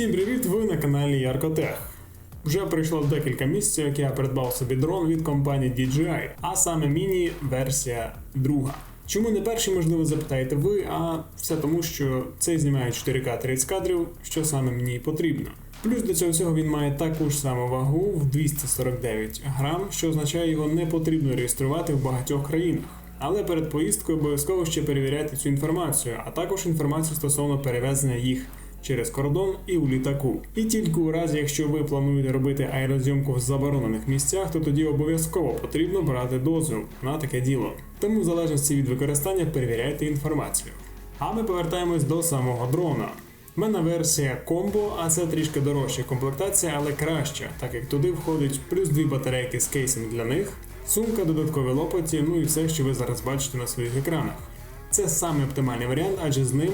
Всім привіт! Ви на каналі Яркотех. Вже пройшло декілька місяців, як я придбав собі дрон від компанії DJI, а саме міні-версія друга. Чому не перший, можливо, запитаєте ви, а все тому, що цей знімає 4К 30 кадрів, що саме мені потрібно. Плюс до цього всього він має таку ж саму вагу в 249 грам, що означає, його не потрібно реєструвати в багатьох країнах. Але перед поїздкою обов'язково ще перевіряйте цю інформацію, а також інформацію стосовно перевезення їх через кордон і у літаку. І тільки у разі, якщо ви плануєте робити аерозйомку в заборонених місцях, то тоді обов'язково потрібно брати дозвіл на таке діло. Тому в залежності від використання перевіряйте інформацію. А ми повертаємось до самого дрона. У мене версія комбо, а це трішки дорожча комплектація, але краща, так як туди входить плюс дві батарейки з кейсом для них, сумка, додаткові лопаті, ну і все, що ви зараз бачите на своїх екранах. Це саме оптимальний варіант, адже з ним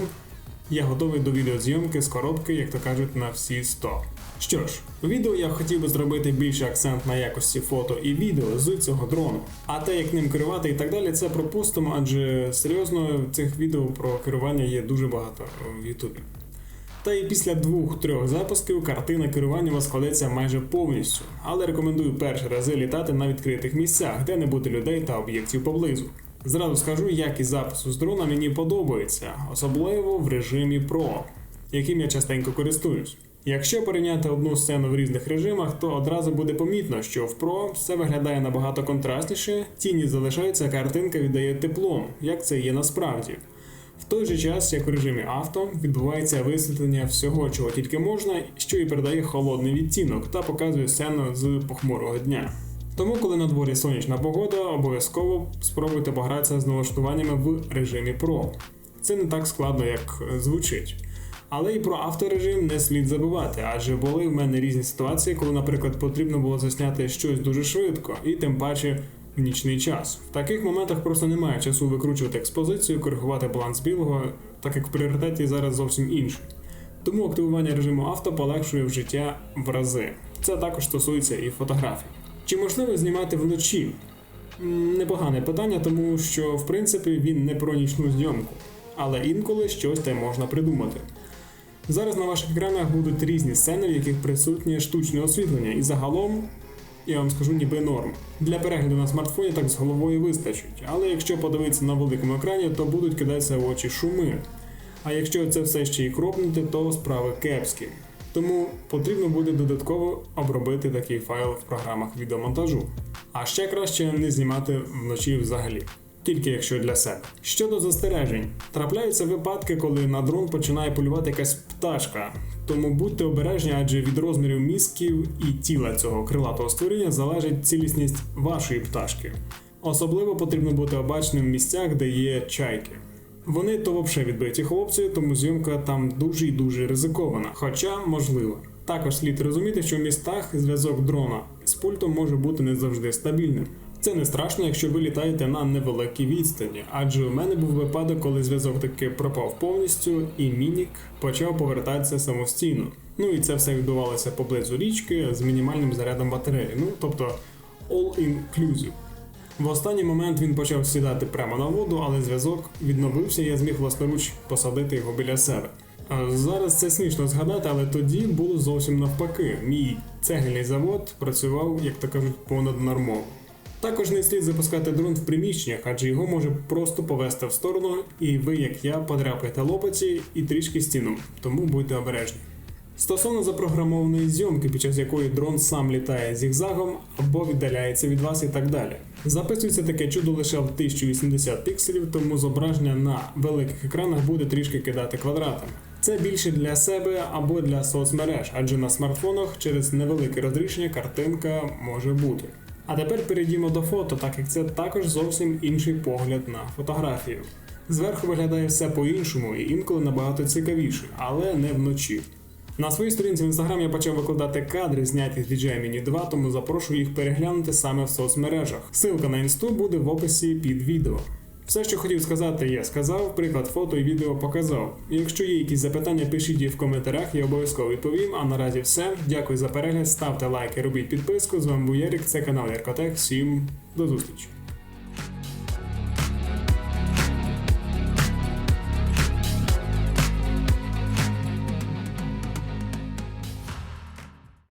я готовий до відеозйомки з коробки, як то кажуть, на всі 100. Що ж, у відео я хотів би зробити більше акцент на якості фото і відео з цього дрону. А те, як ним керувати і так далі, це пропустимо, адже серйозно цих відео про керування є дуже багато в Ютубі. Та і після двох-трьох запусків картина керування у вас складеться майже повністю, але рекомендую перші рази літати на відкритих місцях, де не буде людей та об'єктів поблизу. Зразу скажу, якість запису з дрона мені подобається, особливо в режимі Pro, яким я частенько користуюсь. Якщо порівняти одну сцену в різних режимах, то одразу буде помітно, що в Pro все виглядає набагато контрастніше, тіні залишаються, картинка віддає теплом, як це є насправді. В той же час, як у режимі авто, відбувається висвітлення всього, чого тільки можна, що і передає холодний відтінок та показує сцену з похмурого дня. Тому, коли на дворі сонячна погода, обов'язково спробуйте погратися з налаштуваннями в режимі Pro. Це не так складно, як е, звучить. Але і про авторежим не слід забувати, адже були в мене різні ситуації, коли, наприклад, потрібно було засняти щось дуже швидко, і тим паче в нічний час. В таких моментах просто немає часу викручувати експозицію, коригувати баланс білого, так як в пріоритеті зараз зовсім інший. Тому активування режиму авто полегшує в життя в рази. Це також стосується і фотографій. Чи можливо знімати вночі? Непогане питання, тому що в принципі він не про нічну зйомку, але інколи щось те можна придумати. Зараз на ваших екранах будуть різні сцени, в яких присутнє штучне освітлення, і загалом, я вам скажу, ніби норм. Для перегляду на смартфоні так з головою вистачить, але якщо подивитися на великому екрані, то будуть кидатися в очі шуми. А якщо це все ще й кропнути, то справи кепські. Тому потрібно буде додатково обробити такий файл в програмах відеомонтажу. А ще краще не знімати вночі взагалі, тільки якщо для себе. Щодо застережень, трапляються випадки, коли на дрон починає полювати якась пташка. Тому будьте обережні, адже від розмірів мізків і тіла цього крилатого створіння залежить цілісність вашої пташки. Особливо потрібно бути обачним в місцях, де є чайки. Вони то взагалі відбиті хлопці, тому зйомка там дуже і дуже ризикована, хоча можливо. Також слід розуміти, що в містах зв'язок дрона з пультом може бути не завжди стабільним. Це не страшно, якщо ви літаєте на невеликій відстані, адже у мене був випадок, коли зв'язок таки пропав повністю, і мінік почав повертатися самостійно. Ну і це все відбувалося поблизу річки з мінімальним зарядом батареї. Ну тобто all inclusive. В останній момент він почав сідати прямо на воду, але зв'язок відновився, і я зміг власноруч посадити його біля себе. Зараз це смішно згадати, але тоді було зовсім навпаки. Мій цегельний завод працював, як то кажуть, понад нормово. Також не слід запускати дрон в приміщеннях, адже його може просто повести в сторону, і ви, як я, подряпаєте лопаті і трішки стіну, тому будьте обережні. Стосовно запрограмованої зйомки, під час якої дрон сам літає зігзагом або віддаляється від вас і так далі. Записується таке чудо лише в 1080 пікселів, тому зображення на великих екранах буде трішки кидати квадратами. Це більше для себе або для соцмереж, адже на смартфонах через невелике розрішення картинка може бути. А тепер перейдімо до фото, так як це також зовсім інший погляд на фотографію. Зверху виглядає все по-іншому і інколи набагато цікавіше, але не вночі. На своїй сторінці в інстаграм я почав викладати кадри, зняті з DJI Mini 2, тому запрошую їх переглянути саме в соцмережах. Ссылка на інсту буде в описі під відео. Все, що хотів сказати, я сказав, приклад фото і відео показав. Якщо є якісь запитання, пишіть їх в коментарях, я обов'язково відповім. А наразі все. Дякую за перегляд, ставте лайки, робіть підписку. З вами був Ярик, це канал Яркотех. Всім до зустрічі!